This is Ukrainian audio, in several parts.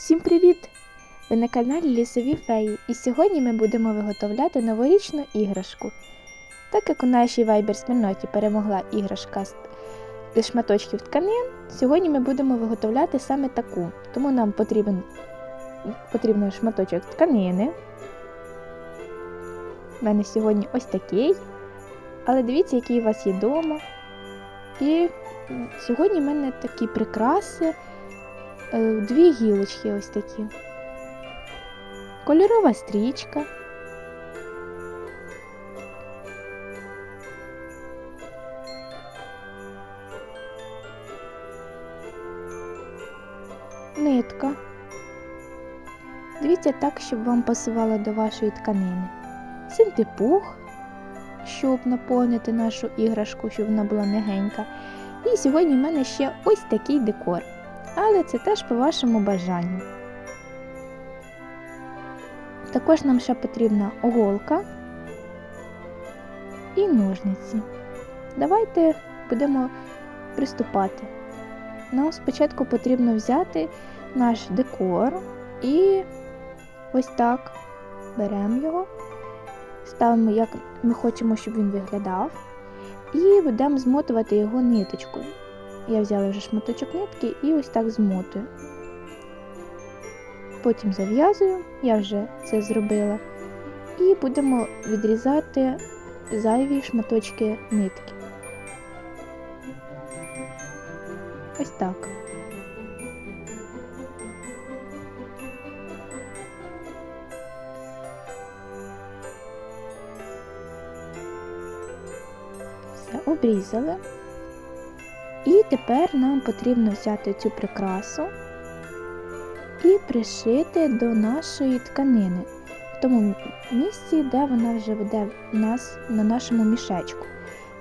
Всім привіт! Ви на каналі Лісові Феї, і сьогодні ми будемо виготовляти новорічну іграшку. Так як у нашій вайбер спільноті перемогла іграшка з шматочків тканин, сьогодні ми будемо виготовляти саме таку. Тому нам потрібен, потрібен шматочок тканини. У мене сьогодні ось такий. Але дивіться, який у вас є вдома. І сьогодні в мене такі прикраси. Е, Дві гілочки ось такі. Кольорова стрічка. Нитка. Дивіться так, щоб вам пасувало до вашої тканини. Синтепух, щоб наповнити нашу іграшку, щоб вона була м'ягенька. І сьогодні в мене ще ось такий декор але це теж по вашому бажанню. Також нам ще потрібна оголка і ножниці. Давайте будемо приступати. Нам спочатку потрібно взяти наш декор і ось так беремо його, ставимо, як ми хочемо, щоб він виглядав, і будемо змотувати його ниточкою. Я взяла вже шматочок нитки і ось так змотую. Потім зав'язую, я вже це зробила, і будемо відрізати зайві шматочки нитки. Ось так. Все, обрізали. Тепер нам потрібно взяти цю прикрасу і пришити до нашої тканини, в тому місці, де вона вже веде нас на нашому мішечку.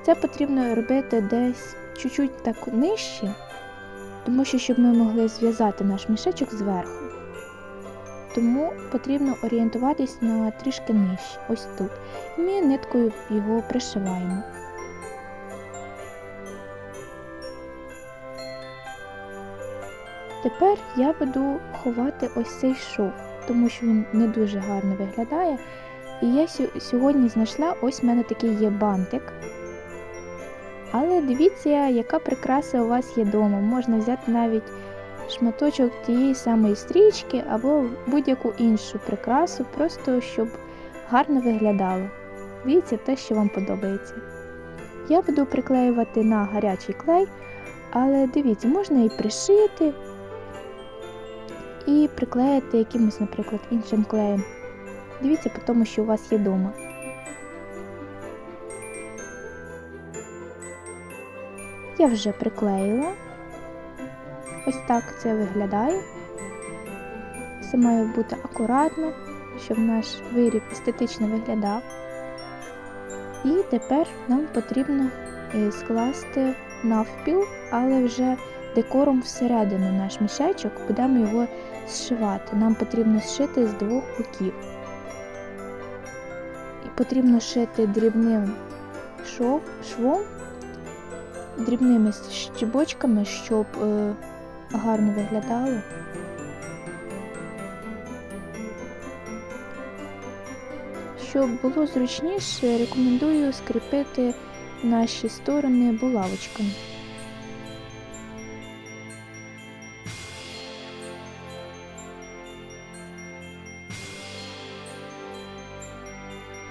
Це потрібно робити десь чуть-чуть так нижче, тому що щоб ми могли зв'язати наш мішечок зверху. Тому потрібно орієнтуватись на трішки нижче, ось тут. І ми ниткою його пришиваємо. Тепер я буду ховати ось цей шов, тому що він не дуже гарно виглядає. І я сьогодні знайшла ось в мене такий є бантик. Але дивіться, яка прикраса у вас є вдома. Можна взяти навіть шматочок тієї самої стрічки або будь-яку іншу прикрасу, просто щоб гарно виглядало. Дивіться те, що вам подобається. Я буду приклеювати на гарячий клей, але дивіться, можна і пришити, і приклеїти якимось, наприклад, іншим клеєм. Дивіться по тому, що у вас є вдома. Я вже приклеїла. Ось так це виглядає. Все має бути акуратно, щоб наш виріб естетично виглядав. І тепер нам потрібно е, скласти навпіл, але вже декором всередину наш мішечок, будемо його зшивати. Нам потрібно зшити з двох боків. І потрібно шити дрібним шов, швом, дрібними щебочками, щоб е, гарно виглядало. Щоб було зручніше, рекомендую скріпити наші сторони булавочками.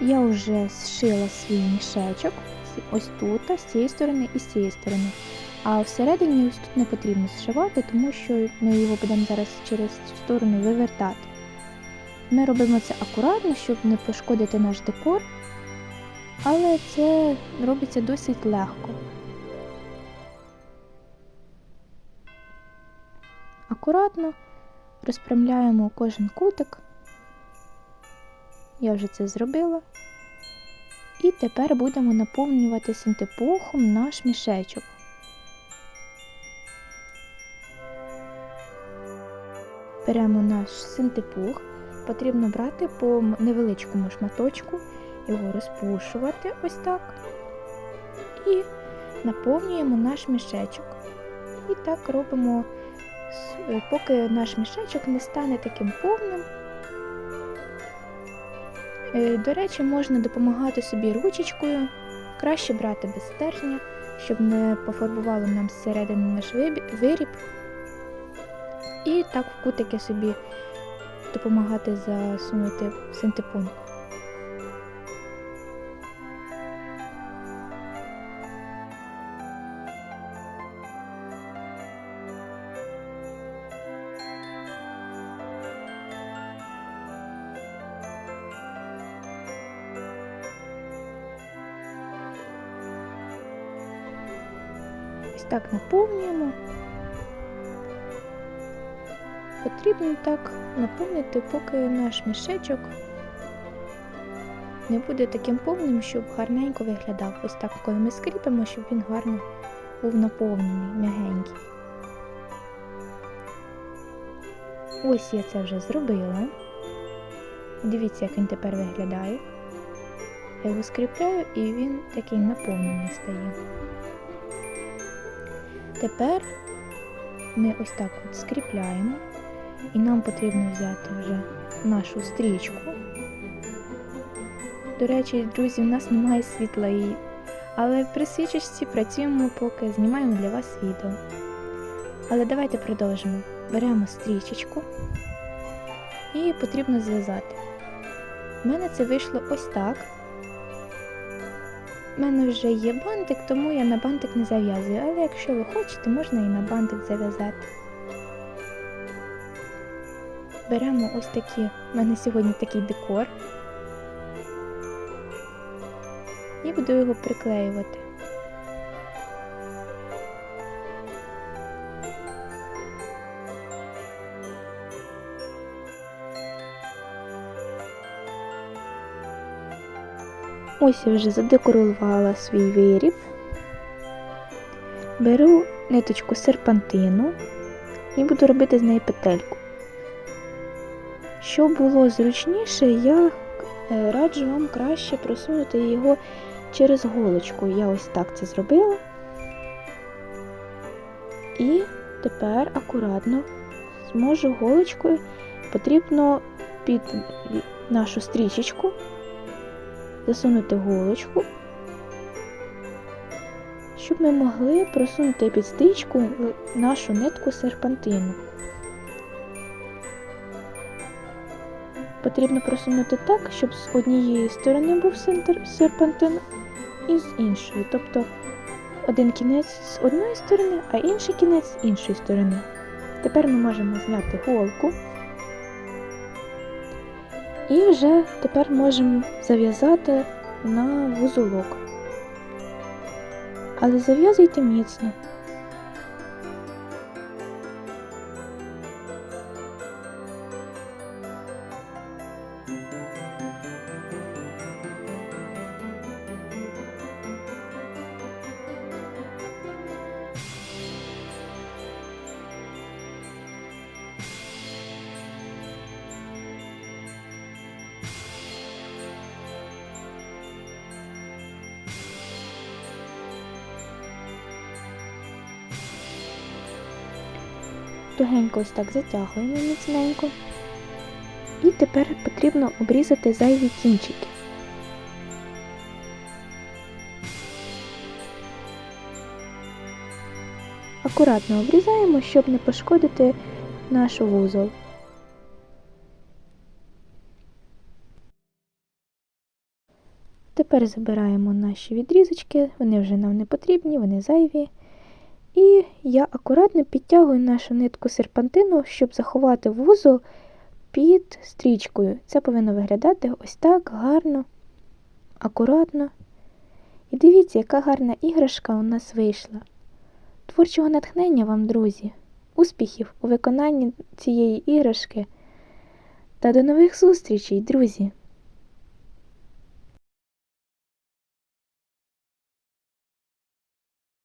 Я вже зшила свій мішечок ось тут, з цієї сторони і з цієї сторони. А всередині ось тут не потрібно зшивати, тому що ми його будемо зараз через цю сторону вивертати. Ми робимо це акуратно, щоб не пошкодити наш декор, але це робиться досить легко. Акуратно розпрямляємо кожен кутик. Я вже це зробила. І тепер будемо наповнювати синтепухом наш мішечок. Беремо наш синтепух, потрібно брати по невеличкому шматочку, його розпушувати ось так. І наповнюємо наш мішечок. І так робимо е, поки наш мішечок не стане таким повним. Е, До речі, можна допомагати собі ручечкою, краще брати без стержня, щоб не пофарбувало нам зсередини наш виріб. І так в кутики собі допомагати засунути синтепон. Так наповнюємо. Потрібно так наповнити, поки наш мішечок не буде таким повним, щоб гарненько виглядав. Ось так, коли ми скріпимо, щоб він гарно був наповнений, м'ягенький. Ось я це вже зробила. Дивіться, як він тепер виглядає. Я його скріпляю і він такий наповнений стає. Тепер ми ось так от скріпляємо, і нам потрібно взяти вже нашу стрічку. До речі, друзі, у нас немає світла, і... але при свічечці працюємо, поки знімаємо для вас відео. Але давайте продовжимо. Беремо стрічечку і потрібно зв'язати. У мене це вийшло ось так. У мене вже є бантик, тому я на бантик не зав'язую, але якщо ви хочете, можна і на бантик зав'язати. Беремо ось такі, в мене сьогодні такий декор. І буду його приклеювати. Ось я вже задекорувала свій виріб. Беру ниточку серпантину і буду робити з неї петельку. Щоб було зручніше, я е, раджу вам краще просунути його через голочку. Я ось так це зробила. І тепер акуратно зможу голочкою потрібно під нашу стрічечку засунути голочку, щоб ми могли просунути під стрічку нашу нитку серпантину. Потрібно просунути так, щоб з однієї сторони був серпантин і з іншої. Тобто один кінець з одної сторони, а інший кінець з іншої сторони. Тепер ми можемо зняти голку. І вже тепер можемо зав'язати на вузолок. Але зав'язуйте міцно. Тугенько ось так затягуємо міцненько. І тепер потрібно обрізати зайві кінчики. Акуратно обрізаємо, щоб не пошкодити наш вузол. Тепер забираємо наші відрізочки, вони вже нам не потрібні, вони зайві. І я акуратно підтягую нашу нитку серпантину, щоб заховати вузол під стрічкою. Це повинно виглядати ось так гарно, акуратно. І дивіться, яка гарна іграшка у нас вийшла. Творчого натхнення вам, друзі, успіхів у виконанні цієї іграшки. Та до нових зустрічей, друзі!